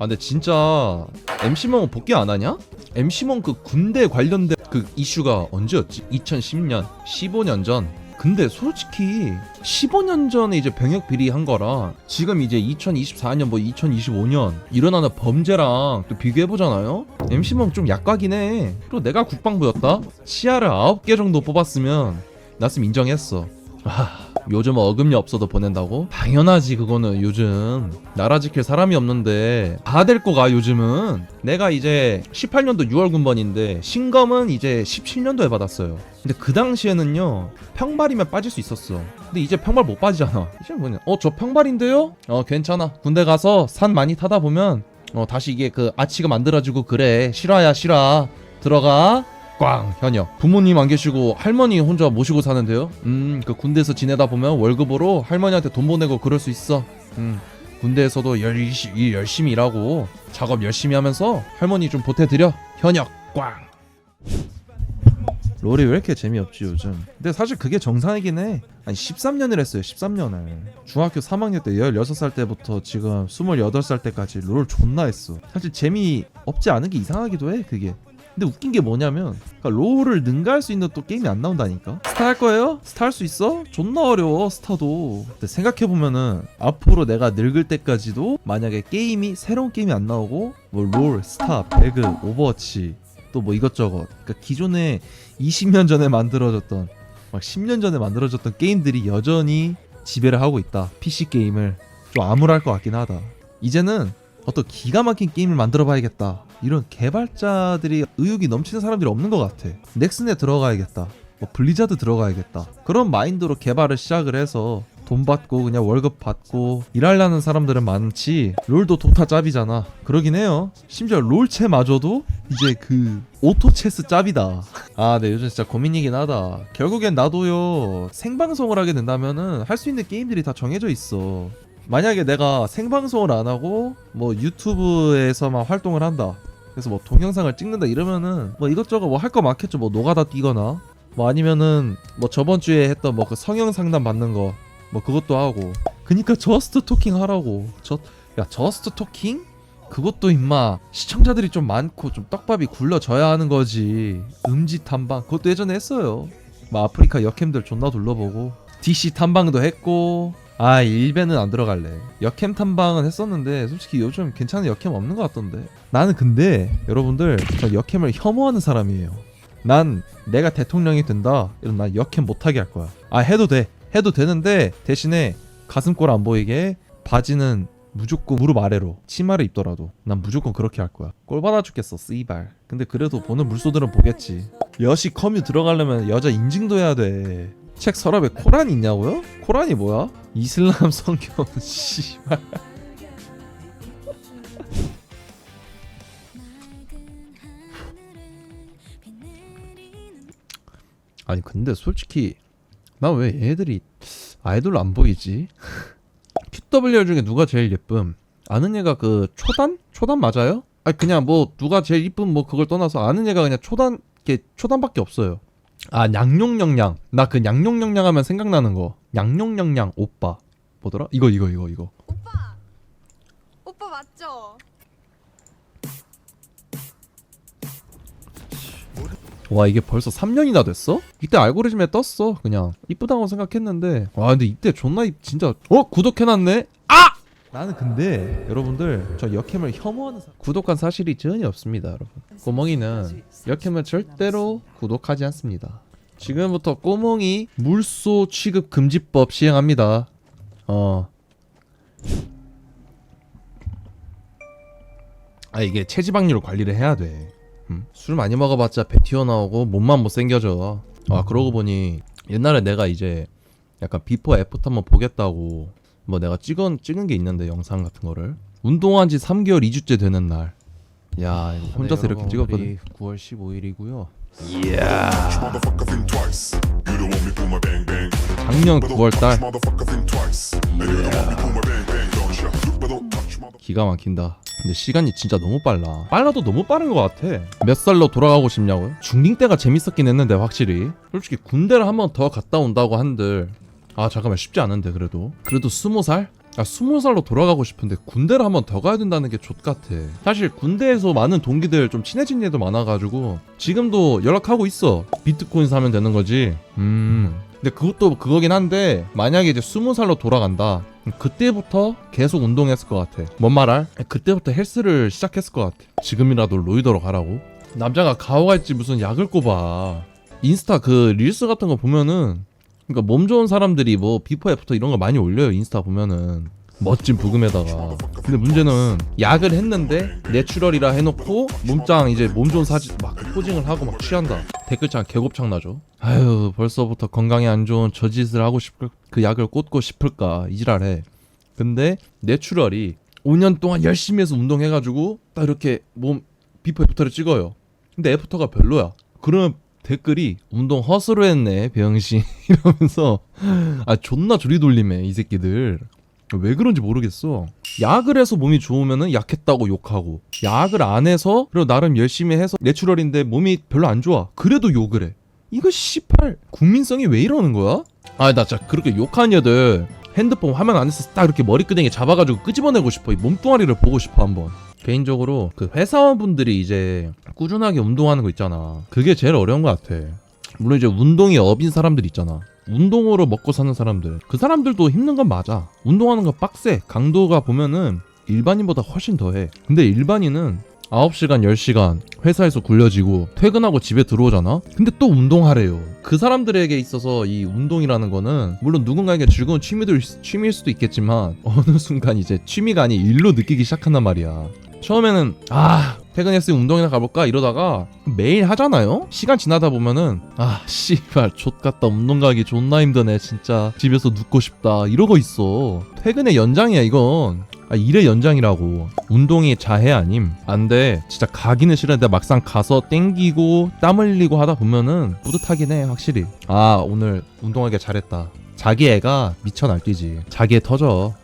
아 근데 진짜 MC몽 복귀 안 하냐? MC몽 그 군대 관련된 그 이슈가 언제였지? 2010년 15년 전 근데 솔직히 15년 전에 이제 병역 비리 한 거랑 지금 이제 2024년 뭐 2025년 일어나는 범죄랑 또 비교해 보잖아요. MC몽 좀 약과긴 해. 그리고 내가 국방부였다. 시야를 9개 정도 뽑았으면 났으면 인정했어. 아, 요즘 어금니 없어도 보낸다고? 당연하지 그거는. 요즘 나라 지킬 사람이 없는데 다 될 거가 요즘은. 내가 이제 18년도 6월 군번인데 신검은 이제 17년도에 받았어요. 근데 그 당시에는요 평발이면 빠질 수 있었어. 근데 이제 평발 못 빠지잖아. 이제 뭐냐? 어 저 평발인데요? 어 괜찮아. 군대 가서 산 많이 타다 보면 어 다시 이게 그 아치가 만들어지고 그래. 실화야 실화 들어가 꽝. 현역. 부모님 안 계시고 할머니 혼자 모시고 사는데요? 음 그 군대에서 지내다 보면 월급으로 할머니한테 돈 보내고 그럴 수 있어. 음 군대에서도 열심히, 열심히 일하고 작업 열심히 하면서 할머니 좀 보태드려. 현역. 꽝. 롤이 왜 이렇게 재미없지 요즘? 근데 사실 그게 정상이긴 해. 아니 13년을 했어요 13년을. 중학교 3학년 때 16살 때부터 지금 28살 때까지 롤 존나 했어. 사실 재미 없지 않은 게 이상하기도 해 그게 근데 웃긴 게 뭐냐면 그러니까 롤을 능가할 수 있는 또 게임이 안 나온다니까 스타 할 거예요? 스타 할 수 있어? 존나 어려워 스타도 근데 생각해보면은 앞으로 내가 늙을 때까지도 만약에 게임이 새로운 게임이 안 나오고 뭐 롤, 스타, 배그, 오버워치 또 뭐 이것저것 그러니까 기존에 20년 전에 만들어졌던 막 10년 전에 만들어졌던 게임들이 여전히 지배를 하고 있다 PC 게임을 좀 암울할 것 같긴 하다 이제는 어떤 기가 막힌 게임을 만들어 봐야겠다. 이런 개발자들이 의욕이 넘치는 사람들이 없는 것 같아. 넥슨에 들어가야겠다. 뭐 블리자드 들어가야겠다. 그런 마인드로 개발을 시작을 해서 돈 받고 그냥 월급 받고 일하려는 사람들은 많지. 롤도 도타 짭이잖아. 그러긴 해요. 심지어 롤체마저도 이제 그 오토체스 짭이다. 아 네 요즘 진짜 고민이긴 하다. 결국엔 나도요 생방송을 하게 된다면은 할 수 있는 게임들이 다 정해져 있어 만약에 내가 생방송을 안 하고 뭐 유튜브에서만 활동을 한다. 그래서 뭐 동영상을 찍는다 이러면은 뭐 이것저것 뭐 할 거 많겠죠. 뭐 노가다 뛰거나. 뭐 아니면은 뭐 저번 주에 했던 뭐 그 성형 상담 받는 거. 뭐 그것도 하고. 그니까 저스트 토킹 하라고. 저 야 저스트 토킹? 그것도 임마 시청자들이 좀 많고 좀 떡밥이 굴러져야 하는 거지. 음지 탐방. 그것도 예전에 했어요. 뭐 아프리카 역캠들 존나 둘러보고. DC 탐방도 했고 아 일베는 안 들어갈래. 역캠 탐방은 했었는데 솔직히 요즘 괜찮은 역캠 없는 것 같던데. 나는 근데 여러분들 저 역캠을 혐오하는 사람이에요. 난 내가 대통령이 된다. 이런 난 역캠 못하게 할 거야. 아 해도 돼. 해도 되는데 대신에 가슴골 안 보이게 바지는 무조건 무릎 아래로 치마를 입더라도 난 무조건 그렇게 할 거야. 꼴 받아 죽겠어 씨발. 근데 그래도 보는 물소들은 보겠지. 여시 커뮤 들어가려면 여자 인증도 해야 돼 책 서랍에 코란이 있냐고요? 코란이 뭐야? 이슬람 성경 씨발 아니 근데 솔직히 나 왜 얘들이 아이돌로 안 보이지? QWR 중에 누가 제일 예쁨? 아는 얘가 그 초단? 초단 맞아요? 아니 그냥 뭐 누가 제일 이쁨 뭐 그걸 떠나서 아는 얘가 그냥 초단 게 초단밖에 없어요. 아 양용영양 나 그 양용영양 하면 생각나는 거. 양용영양 오빠. 뭐더라? 이거 이거 이거 이거. 오빠! 오빠 맞죠? 와 이게 벌써 3년이나 됐어? 이때 알고리즘에 떴어 그냥. 이쁘다고 생각했는데. 와 근데 이때 존나 이 진짜 어? 구독해놨네? 아 나는 근데 여러분들 저 역캠을 혐오하는 사람 구독한 사실이 전혀 없습니다 여러분. 꼬멍이는 역캠을 절대로 구독하지 않습니다. 지금부터 꼬멍이 물소 취급 금지법 시행합니다. 어. 아 이게 체지방률 관리를 해야 돼. 음. 술 많이 먹어봤자 배 튀어나오고 몸만 못생겨져. 아 그러고 보니 옛날에 내가 이제 약간 비포 애프터 한번 보겠다고 뭐 내가 찍은 찍은 게 있는데 영상 같은 거를 운동한 지 3개월 2주째 되는 날. 야 이거 혼자서 이렇게 찍었거든. 9월 15일이고요. Motherfucker think twice. You don't want me pull my bang bang. 작년 But don't 9월 touch 달. 기가 막힌다. 근데 시간이 진짜 너무 빨라. 빨라도 너무 빠른 것 같아. 몇 살로 돌아가고 싶냐고요? 중딩 때가 재밌었긴 했는데 확실히. 솔직히 군대를 한 번 더 갔다 온다고 한들 아 잠깐만 쉽지 않은데 그래도 그래도 스무 살? 아, 스무 살로 돌아가고 싶은데 군대를 한번 더 가야 된다는 게 좆같아. 사실 군대에서 많은 동기들 좀 친해진 애도 많아가지고 지금도 연락하고 있어. 비트코인 사면 되는 거지. 음. 근데 그것도 그거긴 한데 만약에 이제 스무 살로 돌아간다. 그때부터 계속 운동했을 것 같아. 뭔 말할? 그때부터 헬스를 시작했을 것 같아. 지금이라도 로이더로 가라고? 남자가 가오갈지 무슨 약을 꼽아. 인스타 그 릴스 같은 거 보면은 그러니까 몸 좋은 사람들이 뭐 비포 애프터 이런 거 많이 올려요 인스타 보면은. 멋진 부금에다가. 근데 문제는 약을 했는데 내추럴이라 해놓고 몸짱 이제 몸 좋은 사진 막 포징을 하고 막 취한다. 댓글창 개곱창 나죠. 아유 벌써부터 건강에 안 좋은 저 짓을 하고 싶을 그 약을 꽂고 싶을까 이지랄해. 근데 내추럴이 5년 동안 열심히 해서 운동해가지고 딱 이렇게 몸 비포 애프터를 찍어요. 근데 애프터가 별로야. 그러면 댓글이 운동 허스로 했네 병신 이러면서 아 존나 조리 돌림해 이 새끼들. 왜 그런지 모르겠어. 약을 해서 몸이 좋으면은 약했다고 욕하고 약을 안 해서 그리고 나름 열심히 해서 내추럴인데 몸이 별로 안 좋아. 그래도 욕을 해. 이거 씨팔 국민성이 왜 이러는 거야? 아 나 진짜 그렇게 욕한 여들 핸드폰 화면 안에서 딱 이렇게 머리끄댕이 잡아가지고 끄집어내고 싶어. 이 몸뚱아리를 보고 싶어 한번 개인적으로 그 회사원분들이 이제 꾸준하게 운동하는 거 있잖아. 그게 제일 어려운 것 같아. 물론 이제 운동이 업인 사람들 있잖아. 운동으로 먹고 사는 사람들. 그 사람들도 힘든 건 맞아. 운동하는 거 빡세. 강도가 보면은 일반인보다 훨씬 더해. 근데 일반인은 9시간 10시간 회사에서 굴려지고 퇴근하고 집에 들어오잖아? 근데 또 운동하래요. 그 사람들에게 있어서 이 운동이라는 거는 물론 누군가에게 즐거운 취미들, 취미일 수도 있겠지만 어느 순간 이제 취미가 아닌 일로 느끼기 시작한단 말이야. 처음에는 아 퇴근했으니 운동이나 가볼까? 이러다가 매일 하잖아요? 시간 지나다 보면은 아 씨발 좆같다. 운동 가기 존나 힘드네. 진짜 집에서 눕고 싶다. 이러고 있어. 퇴근의 연장이야 이건 아, 일의 연장이라고. 운동이 자해 아님? 안돼. 진짜 가기는 싫은데 막상 가서 땡기고 땀 흘리고 하다 보면은 뿌듯하긴 해 확실히. 아 오늘 운동하기 잘했다. 자기 애가 미쳐 날뛰지. 자기 애 터져